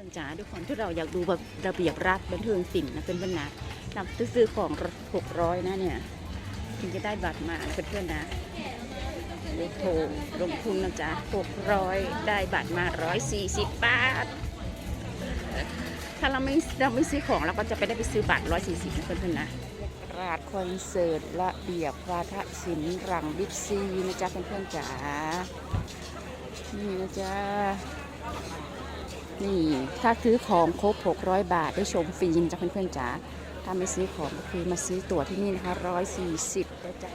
พื่อนจ๋าทุกคนที่เราอยากดูแบบระเบียบรัฐบันเทิงศิลป์นะเป็นบรรณาหนักซื้อของหกร้อยนะเนี่ยถึงจะได้บัตรมาเพื่อนๆนะโอ้โหลงทุนนะจ๊ะหกร้อยได้บัตรมาร้อยสี่สิบบาท ถ้าเราไม่เราไม่ซื้อของเราก็จะไปได้ไปซื้อบัตรร้อยสี่สิบนะเพื่อนๆนะราดคอนเสิร์ตระเบียบวาทศิลป์รังบิ๊กซีนะจ๊ะเพื่อนๆจ๋านี่นะจ๊ะ นี่ ถ้าซื้อของครบ 600 บาทได้ชมฟรีจ้ะเพื่อนๆจ๋าถ้าไม่ซื้อของก็คือมาซื้อตั๋วที่นี่นะคะ 140นะจ๊ะ